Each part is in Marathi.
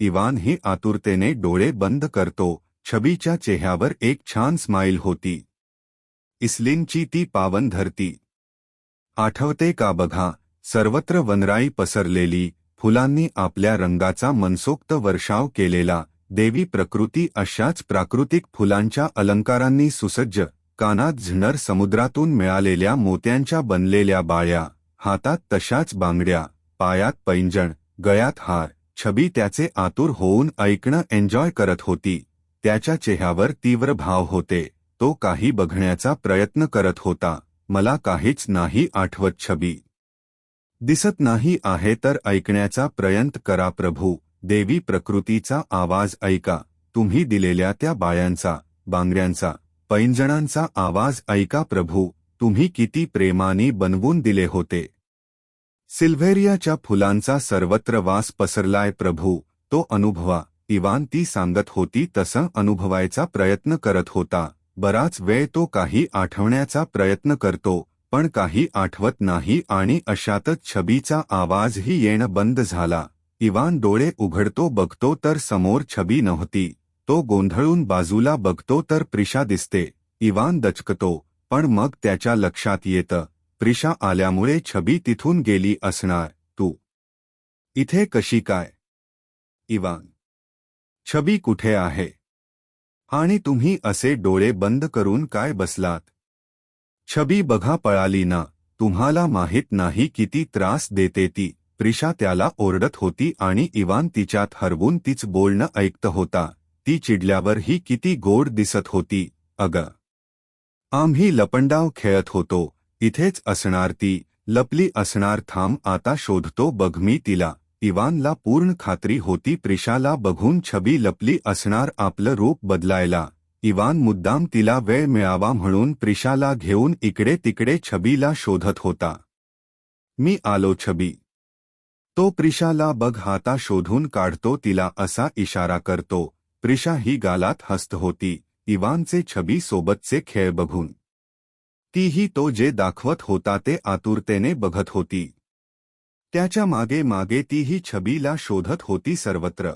इवान ही आतुरतेने डोळे बंद करतो. छबीच्या चेहऱ्यावर एक छान स्माईल होती. इस्लिनची ती पावन धरती. आठवते का बघा सर्वत्र वनराई पसरलेली फुलांनी आपल्या रंगाचा मनसोक्त वर्षाव केलेला देवी प्रकृती अशाच प्राकृतिक फुलांच्या अलंकारांनी सुसज्ज कानात झणर समुद्रातून मिळालेल्या मोत्यांच्या बनलेल्या बाळ्या हातात तशाच बांगड्या पायात पैंजण गळ्यात हार. छबी त्याचे आतुर होऊन ऐकणं एन्जॉय करत होती. त्याच्या चेहऱ्यावर तीव्र भाव होते. तो काही बघण्याचा प्रयत्न करत होता. मला काहीच नाही आठवत छबी. दिसत नाही आहे तर ऐकण्याचा प्रयत्न करा प्रभू. देवी प्रकृतीचा आवाज़ ऐका. तुम्ही दिलेल्या त्या बायांचा बांगड्यांचा पैंजणांचा आवाज़ ऐका प्रभू. तुम्ही किती प्रेमाने बनवून दिले होते. सिल्व्हेरियाच्या फुलांचा सर्वत्र वास पसरलाय प्रभू तो अनुभवा. इवान ती सांगत होती तसं अनुभवायचा प्रयत्न करत होता. बराच वेळ तो काही आठवण्याचा प्रयत्न करतो पण काही आठवत नाही आणि अशातच छबीचा आवाजही येणं बंद झाला. इवान डोळे उघडतो बघतो तर समोर छबी नव्हती. तो गोंधळून बाजूला बघतो तर प्रिशा दिसते. इवान दचकतो पण मग त्याच्या लक्षात येतं. प्रिशा आल्यामुळे छबी तिथून गेली असणार तू. इथे कशी काय? इवान. छबी कुठे आहे? आणि तुम्ही असे डोळे बंद करून काय बसलात? छबी बघा पळाली ना तुम्हाला माहीत नाही किती त्रास देते ती. प्रिशा त्याला ओरडत होती आणि इवान तिच्यात हरवून तीच बोलणं ऐकत होता. ती चिडल्यावर ही किती गोड दिसत होती. अग. आम्ही लपंडाव खेळत होतो. इथेच असणार ती. लपली असणार थांब आता शोधतो बघ मी तिला. इवानला पूर्ण खात्री होती प्रिशाला बघून छबी लपली असणार आपलं रूप बदलायला. इवान मुद्दाम तिला वेळ मिळावा म्हणून प्रिशाला घेऊन इकडे तिकडे छबीला शोधत होता. मी आलो छबी. तो प्रिशाला बघ हाता शोधून काढतो तिला असा इशारा करतो. प्रिशा ही गालात हस्त होती. इवानचे छबी सोबतचे खेळ बघून. तीही तो जे दाखवत होता ते आतुरतेने बघत होती. त्याच्यामागे मागे तीही छबीला शोधत होती सर्वत्र.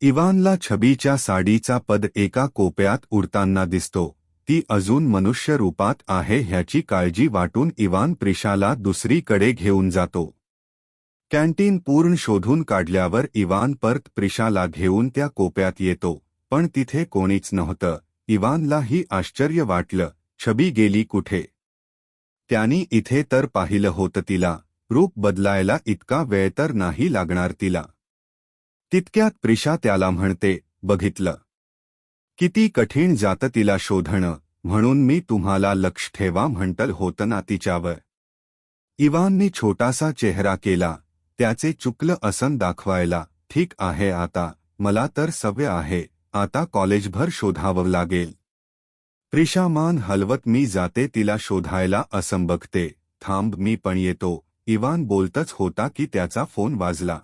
इवानला छबीच्या साडीचा पद एका कोप्यात उडताना दिसतो. ती अजून मनुष्य रूपात आहे ह्याची काळजी वाटून इवान प्रिशाला दुसरीकडे घेऊन जातो. कॅन्टीन पूर्ण शोधून काढल्यावर इवान परत प्रिशाला घेऊन त्या कोप्यात येतो. पण तिथे कोणीच नव्हतं. इवानलाही आश्चर्य वाटलं. छबी गेली कुठे? त्यांनी इथे तर पाहिलं होतं तिला रूप बदलायला इतका वेळ तर नाही लागणार तिला. तितक्यात प्रिशा त्याला म्हणते बघितलं. किती कठीण जातं तिला शोधणं म्हणून मी तुम्हाला लक्ष ठेवा म्हणतल होतं ना तिच्यावर इवानने छोटासा चेहरा केला त्याचे चुकलं असन दाखवायला ठीक आहे आता मला तर सवय आहे आता कॉलेजभर शोधावं लागेल. प्रिशा मान हलवत मी जाते तिला शोधायला असं बघते थांब मी पण येतो. इवान बोलतच होता की त्याचा फोन वाजला.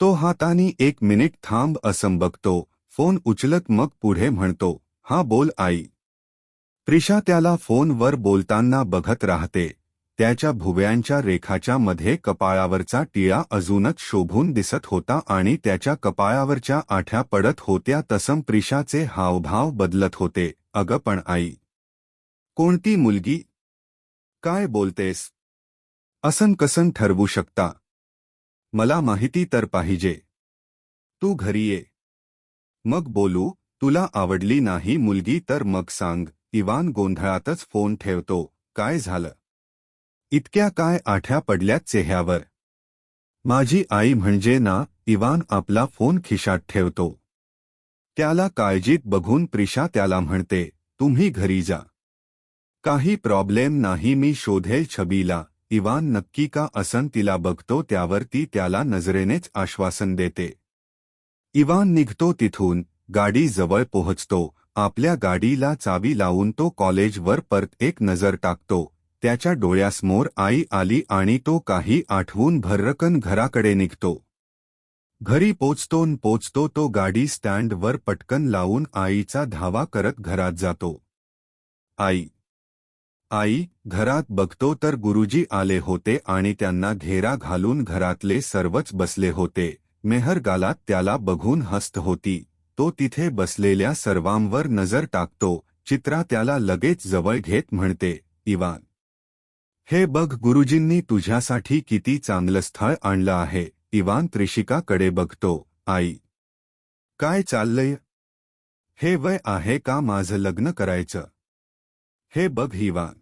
तो हातानी एक मिनिट थांब असं बघतो फोन उचलत मग पुढे म्हणतो हा बोल आई. प्रिशा त्याला फोनवर बोलताना बघत राहते. त्याच्या भुव्यांच्या रेखाच्या मध्ये कपाळावरचा टिळा अजूनच शोभून दिसत होता आणि त्याच्या कपाळावरच्या आठ्या पडत होत्या तसं प्रिशाचे हावभाव बदलत होते. अगं पण आई. कोणती मुलगी? काय बोलतेस? असन कसन ठरवू शकता? मला माहिती तर पाहिजे. तू घरी ये. मग बोलू तुला आवडली नाही मुलगी तर मग सांग. इवान गोंधळातच फोन ठेवतो. काय झालं? इतक्या काय आठ्या पडल्यात चेह्यावर माझी आई म्हणजे ना इवान आपला फोन खिशात ठेवतो. त्याला काळजीत बघून प्रिशा त्याला म्हणते तुम्ही घरी जा. काही प्रॉब्लेम नाही मी शोधेल छबीला. इवान नक्की का असन तिला बघतो त्यावर ती त्याला नजरेनेच आश्वासन देते. इवान निघतो तिथून गाडी जवळ पोहोचतो. आपल्या गाडीला चावी लावून तो कॉलेजवर परत एक नजर टाकतो. त्याच्या डोळ्यासमोर आई आली आणि तो काही आठवून भर्रकन घराकडे निघतो. घरी पोचतोन पोचतो तो गाडी स्टँडवर पटकन लावून आईचा धावा करत घरात जातो. आई. आई घरात बघतो तर गुरुजी आले होते आणि त्यांना घेरा घालून घरातले सर्वच बसले होते. मेहर गालात त्याला बघून हस्त होती. तो तिथे बसलेल्या सर्वांवर नजर टाकतो. चित्रा त्याला लगेच जवळ घेत म्हणते इवान. हे बघ गुरुजींनी तुझ्यासाठी किती चांगलं स्थळ आणलं आहे. इवान त्रिशिकाकडे बघतो. आई. काय चाललंय? हे वय आहे का माझं लग्न करायचं? हे बघ इवान.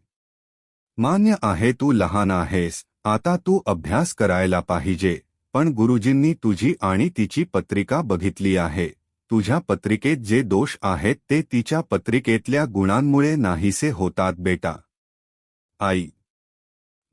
मान्य आहे तू लहान आहेस. आता तू अभ्यास करायला पाहिजे. पण गुरुजींनी तुझी आणि तिची पत्रिका बघितली आहे. तुझ्या पत्रिकेत जे दोष आहेत ते तिच्या पत्रिकेतल्या गुणांमुळे नाहीसे होतात बेटा. आई.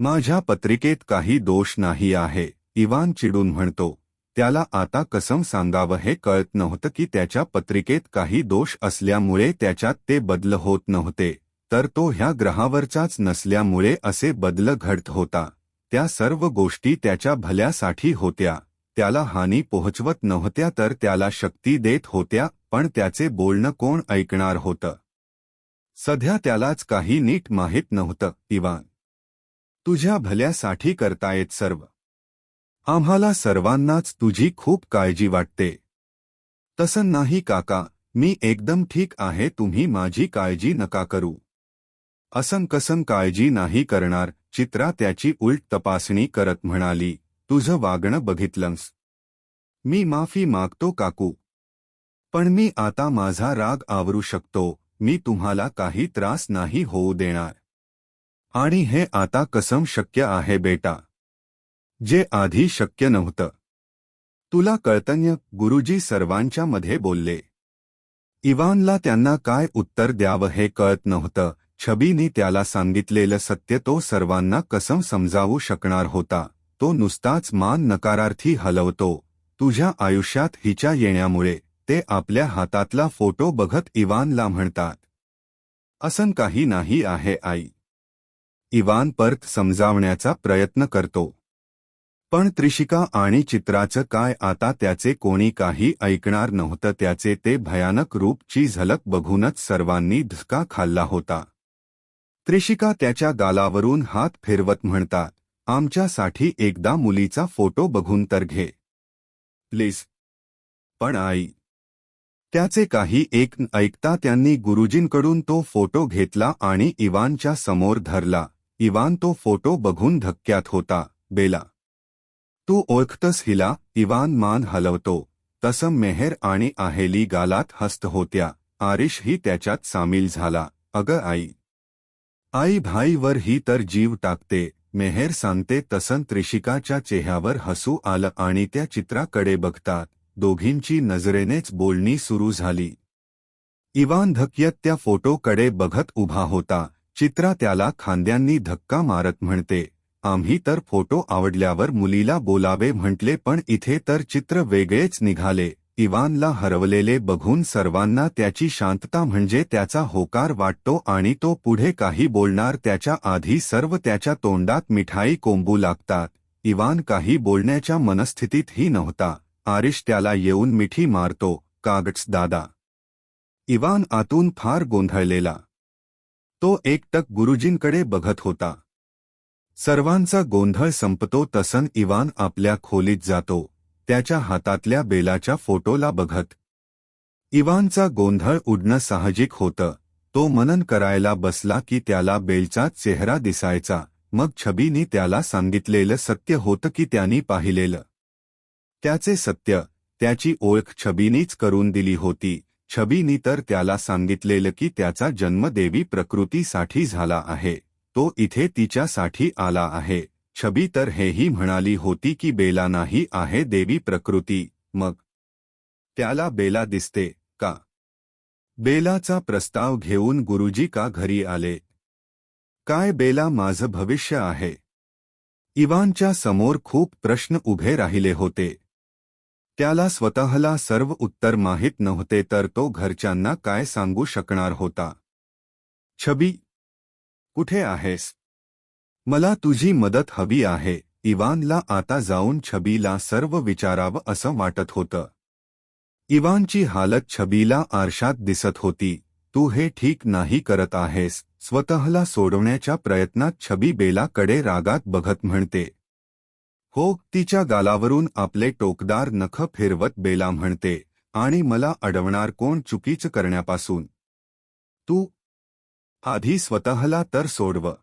माझ्या पत्रिकेत काही दोष नाही आहे. इवान चिडून म्हणतो त्याला आता कसम सांगावं हे कळत नव्हतं की त्याच्या पत्रिकेत काही दोष असल्यामुळे त्याच्यात ते बदल होत नव्हते. तर तो ह्या ग्रहावरचाच नसल्यामुळे असे बदल घडत होता. त्या सर्व गोष्टी त्याच्या भल्यासाठी होत्या. त्याला हानी पोहोचवत नव्हत्या तर त्याला शक्ती देत होत्या पण त्याचे बोलणं कोण ऐकणार होतं? सध्या त्यालाच काही नीट माहीत नव्हतं इवान. तुझ्या भल्यासाठी करतायत सर्व. आम्हाला सर्वांनाच तुझी खूप काळजी वाटते. तसं नाही काका मी एकदम ठीक आहे तुम्ही माझी काळजी नका करू. असं कसं काळजी नाही करणार चित्रा त्याची उलट तपासणी करत म्हणाली तुझं वागणं बघितलंस. मी माफी मागतो काकू. पण मी आता माझा राग आवरू शकतो मी तुम्हाला काही त्रास नाही होऊ देणार. आणि हे आता कसम शक्य आहे बेटा. जे आधी शक्य नव्हतं. तुला कळतन्य गुरुजी सर्वांच्या मध्ये बोलले. इवानला त्यांना काय उत्तर द्यावं हे कळत नव्हतं. छबीने त्याला सांगितलेलं सत्य तो सर्वांना कसं समजावू शकणार होता. तो नुसताच मान नकारार्थी हलवतो. तुझ्या आयुष्यात हिच्या येण्यामुळे ते आपल्या हातातला फोटो बघत इवानला म्हणतात. असं काही नाही आहे आई. इवान पर्थ समजावण्याचा प्रयत्न करतो. पण त्रिशिका आणि चित्राचं काय आता त्याचे कोणी काही ऐकणार नव्हतं त्याचे ते भयानक रूपची झलक बघूनच सर्वांनी धसका खाल्ला होता. त्रिशिका त्याच्या गालावरून हात फिरवत म्हणता आमच्यासाठी एकदा मुलीचा फोटो बघून तर घे. प्लीज. पण आई. त्याचे काही एक ऐकता त्यांनी गुरुजींकडून तो फोटो घेतला आणि इवानच्या समोर धरला. इवान तो फोटो बघून धक्क्यात होता बेला. तू ओळखतस हिला इवान मान हलवतो. तसं मेहर आणि आहेली गालात हस्त होत्या. आरिशही त्याच्यात सामील झाला. अगं आई. आई भाईवर ही तर जीव टाकते. मेहेर सांगते तसं त्रिशिकाच्या चेहऱ्यावर हसू आलं आणि त्या चित्राकडे बघतात. दोघींची नजरेनेच बोलणी सुरू झाली. इवान धक्यत त्या फोटोकडे बघत उभा होता. चित्रा त्याला खांद्यांनी धक्का मारत म्हणते आम्ही तर फोटो आवडल्यावर मुलीला बोलावे म्हटले पण इथे तर चित्र वेगळेच निघाले इवानला हरवलेले बघून सर्वांना त्याची शांतता म्हणजे त्याचा होकार वाटतो आणि तो पुढे काही बोलणार त्याच्या आधी सर्व त्याच्या तोंडात मिठाई कोंबू लागतात. इवान काही बोलण्याच्या मनस्थितीतही नव्हता. आरिश त्याला येऊन मिठी मारतो कागट्स दादा इवान आतून फार गोंधळलेला. तो एकटक गुरुजींकडे बघत होता. सर्वांचा गोंधळ संपतो तसन इवान आपल्या खोलीत जातो त्याच्या हातातल्या बेलाच्या फोटोला बघत. इवानचा गोंधळ उडणं साहजिक होतं तो मनन करायला बसला की त्याला बेलचा चेहरा दिसायचा मग छबीनी त्याला सांगितलेलं सत्य होतं की त्यांनी पाहिलेलं. त्याचे सत्य त्याची ओळख छबीनीच करून दिली होती छबीनी तर त्याला सांगितलेलं की जन्म देवी प्रकृतीसाठी झाला आहे. तो इथे तिच्यासाठी आला आहे. छबी तर हेही म्हणाली होती की बेला नाही आहे देवी प्रकृती. मग? त्याला बेला दिसते का? बेलाचा प्रस्ताव घेऊन गुरुजी का घरी आले? काय बेला माझं भविष्य आहे? इवानच्या समोर खूप प्रश्न उभे राहिले होते. त्याला स्वतःला सर्व उत्तर माहीत नव्हते तर तो घरच्यांना काय सांगू शकणार होता? छबी कुठे आहेस? मला तुझी मदत हवी आहे. इवानला आता जाऊन छबीला सर्व विचारावं असं वाटत होतं. इवानची हालत छबीला आरशात दिसत होती. तू हे ठीक नाही करत आहेस. स्वतःला सोडवण्याच्या प्रयत्नात छबी बेलाकडे रागात बघत म्हणते. हो तिच्या गालावरून आपले टोकदार नख फिरवत बेला म्हणते आणि मला अडवणार कोण चुकीचं करण्यापासून? तू आधी स्वतःला तर सोडव.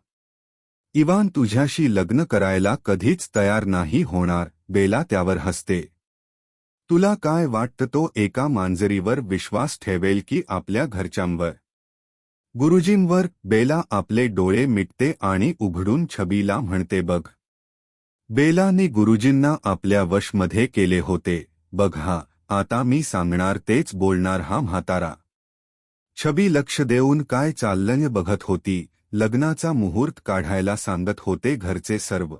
इवान तुझ्याशी लग्न करायला कधीच तयार नाही होणार. बेला त्यावर हसते. तुला काय वाटतं तो एका मांजरीवर विश्वास ठेवेल की आपल्या घरच्यांवर? गुरुजींवर. बेला आपले डोळे मिटते आणि उघडून छबीला म्हणते बघ बेलाने गुरुजींना आपल्या वशमध्ये केले होते. बघा आता मी सांगणार तेच बोलणार हा म्हातारा. छबी लक्ष देऊन काय चाललंय बघत होती. लग्नाचा मुहूर्त काढायला सांगत होते घरचे सर्व.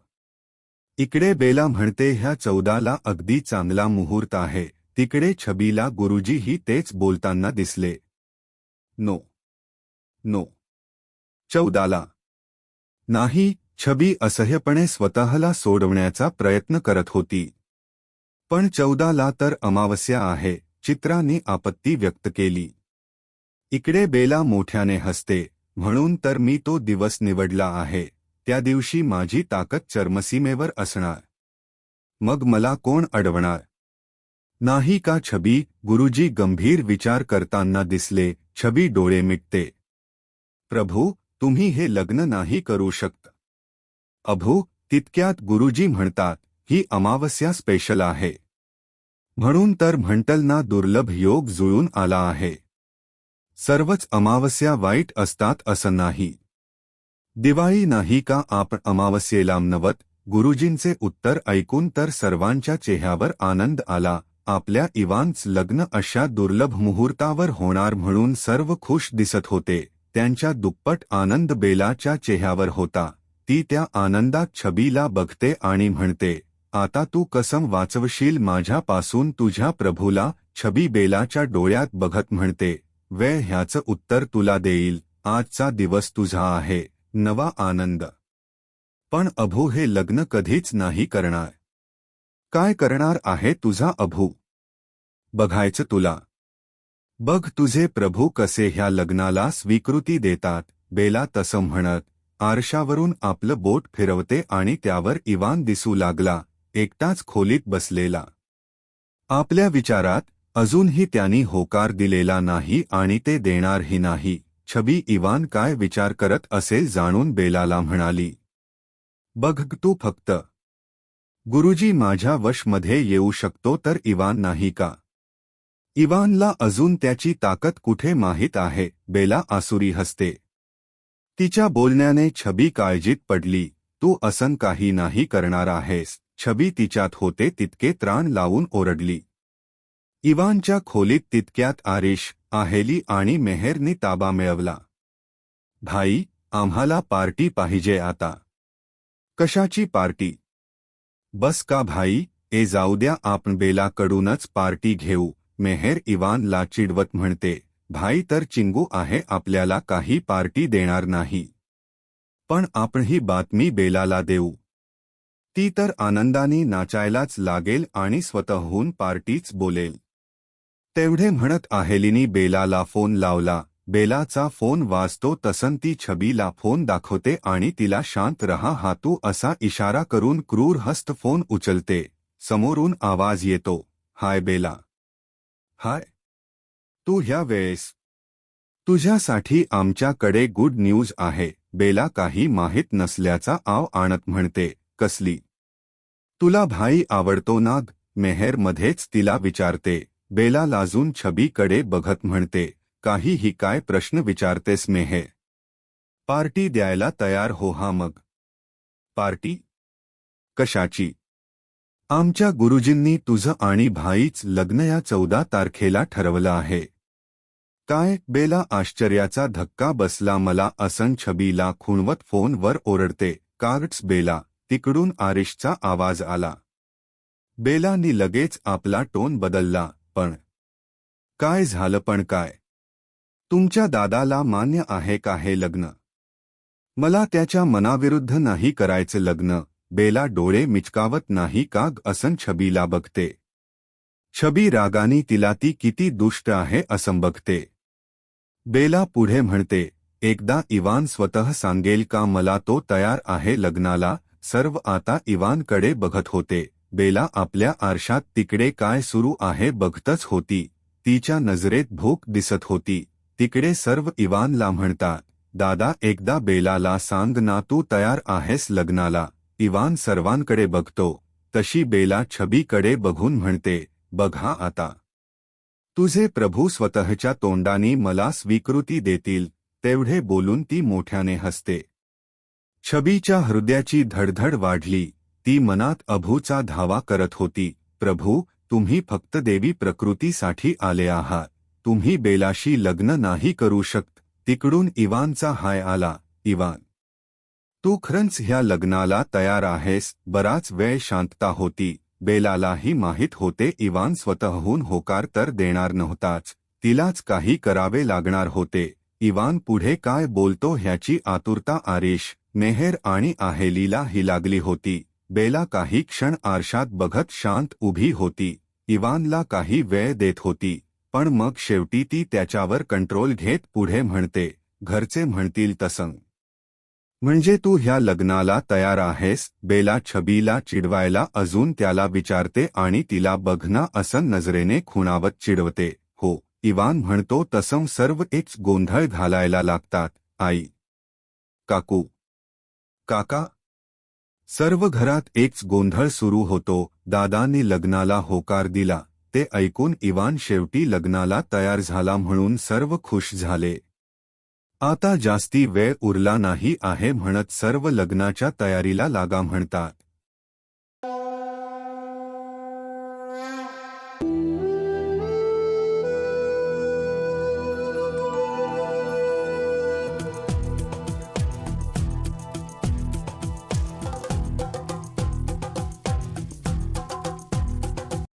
इकडे बेला म्हणते ह्या चौदाला अगदी चांगला मुहूर्त आहे. तिकडे छबीला गुरुजीही तेच बोलताना दिसले. नो. नो. चौदाला. नाही छबी असह्यपणे स्वतःला सोडवण्याचा प्रयत्न करत होती. पण चौदाला तर अमावस्या आहे चित्राने आपत्ती व्यक्त केली. इकडे बेला मोठ्याने हसते म्हणून तर मी तो दिवस निवडला आहे त्या दिवशी माझी ताकद चर्मसीमेवर असणार. मग मला कोण अडवणार? नाही का छबी गुरुजी गंभीर विचार करताना दिसले छबी डोळे मिटते. प्रभू तुम्ही हे लग्न नाही करू शकत. अभू तितक्यात गुरुजी म्हणतात ही अमावस्या स्पेशल आहे. म्हणून तर म्हणटलना दुर्लभ योग जुळून आला आहे. सर्वच अमावस्या वाईट असतात असं नाही. दिवाळी नाही का आपण अमावस्येला नवत? गुरुजींचे उत्तर ऐकून तर सर्वांच्या चेहऱ्यावर आनंद आला. आपल्या इवांच लग्न अशा दुर्लभ मुहूर्तावर होणार म्हणून सर्व खुश दिसत होते. त्यांच्या दुप्पट आनंद बेलाच्या चेहऱ्यावर होता. ती त्या आनंदात छबीला बघते आणि म्हणते आता तू कसम वाचवशील माझ्यापासून तुझ्या प्रभूला छबी बेलाच्या डोळ्यात बघत म्हणते वेळ ह्याचं उत्तर तुला देईल आजचा दिवस तुझा आहे नवा आनंद. पण अभू हे लग्न कधीच नाही करणार. काय करणार आहे तुझा अभू? बघायचं तुला. बघ तुझे प्रभू कसे ह्या लग्नाला स्वीकृती देतात बेला तसं म्हणत आरशावरून आपलं बोट फिरवते आणि त्यावर इवान दिसू लागला एकटाच खोलीत बसलेला. आपल्या विचारात अजूनही त्यांनी होकार दिलेला नाही आणि ते देणारही नाही छबी इवान काय विचार करत असेल जाणून बेलाला म्हणाली. बघ तू फक्त. गुरुजी माझ्या वशमध्ये येऊ शकतो तर इवान नाही का? इवानला अजून त्याची ताकद कुठे माहीत आहे? बेला आसुरी हसते. तिच्या बोलण्याने छबी काळजीत पडली. तू असन काही नाही करणार आहेस. छबी तिच्यात होते तितके त्राण लावून ओरडली. इवानच्या खोलीत तितक्यात आरिश आहेली आणि मेहेरनी ताबा मिळवला. भाई आम्हाला पार्टी पाहिजे आता. कशाची पार्टी? बस का भाई ए जाऊ द्या आपण बेलाकडूनच पार्टी घेऊ मेहेर इवानला चिडवत म्हणते. भाई तर चिंगू आहे आपल्याला काही पार्टी देणार नाही. पण आपण ही बातमी बेलाला देऊ. ती तर आनंदाने नाचायलाच लागेल आणि स्वतःहून पार्टीच बोलेल. तेवढे म्हणत आहेलिनी बेलाला फोन लावला. बेलाचा फोन वाजतो तसन ती छबीला फोन दाखवते आणि तिला शांत रहा हातू असा इशारा करून क्रूर हस्त फोन उचलते. समोरून आवाज येतो. हाय बेला. हाय. तू ह्या वेळेस. तुझ्यासाठी आमच्याकडे गुड न्यूज आहे. बेला काही माहीत नसल्याचा आव आणत म्हणते कसली. तुला भाई आवडतो नाग मेहेर मध्येच तिला विचारते. बेला लाजून छबीकडे बघत म्हणते काहीही काय प्रश्न विचारतेस मेहे पार्टी द्यायला तयार हो हा मग. पार्टी? कशाची? आमच्या गुरुजींनी तुझं आणि भाईच लग्न या चौदा तारखेला ठरवलं आहे. काय बेला आश्चर्याचा धक्का बसला मला असन छबीला खुणवत फोनवर ओरडते कार्ड्स बेला तिकडून आरिशचा आवाज आला. बेलांनी लगेच आपला टोन बदलला पण काय झालं पण काय? तुमच्या दादाला मान्य आहे का हे लग्न? मला त्याच्या मनाविरुद्ध नाही करायचं लग्न. बेला डोळे मिचकावत नाही का असन छबीला बघते. छबी रागानी तिला ती किती दुष्ट आहे असं बघते. बेला पुढे म्हणते एकदा इवान स्वतः सांगेल का मला तो तयार आहे लग्नाला? सर्व आता इवानकडे बघत होते. बेला आपल्या आरशात तिकडे काय सुरू आहे बघतच होती. तिच्या नजरेत भूक दिसत होती. तिकडे सर्व इवानला म्हणतात दादा एकदा बेलाला सांग ना तू तयार आहेस लग्नाला. इवान सर्वांकडे बघतो. तशी बेला छबीकडे बघून म्हणते बघा आता. तुझे प्रभू स्वतःच्या तोंडाने मला स्वीकृती देतील तेवढे बोलून ती मोठ्याने हसते. छबीच्या हृदयाची धडधड वाढली ती मनात अभूचा धावा करत होती प्रभू तुम्ही फक्त देवी प्रकृतीसाठी आले आहात तुम्ही बेलाशी लग्न नाही करू शकत तिकडून इवानचा हाय आला इवान. तू खरंच ह्या लग्नाला तयार आहेस बराच वेळ शांतता होती बेलालाही माहीत होते इवान स्वतःहून होकार तर देणार नव्हताच तिलाच काही करावे लागणार होते. इवान पुढे काय बोलतो ह्याची आतुरता आरेश नेहर आणि आहेलीला ही लागली होती. बेला काही क्षण आरशात बघत शांत उभी होती. इवानला काही वेळ देत होती पण मग शेवटी ती त्याच्यावर कंट्रोल घेत पुढे म्हणते घरचे म्हणतील तसं. म्हणजे तू ह्या लग्नाला तयार आहेस बेला छबीला चिडवायला अजून त्याला विचारते आणि तिला बघना असं नजरेने खुणावत चिडवते. हो इवान म्हणतो तसं सर्व एक गोंधळ घालायला लागतात. आई. काकू. काका. सर्व घरात एकच गोंधळ सुरू होतो. दादाने लग्नाला होकार दिला. ते ऐकून इवान शेवटी लग्नाला तयार झाला म्हणून सर्व खुश झाले. आता जास्ती वेळ उरला नाही आहे म्हणत सर्व लग्नाच्या तयारीला लागा म्हणतात.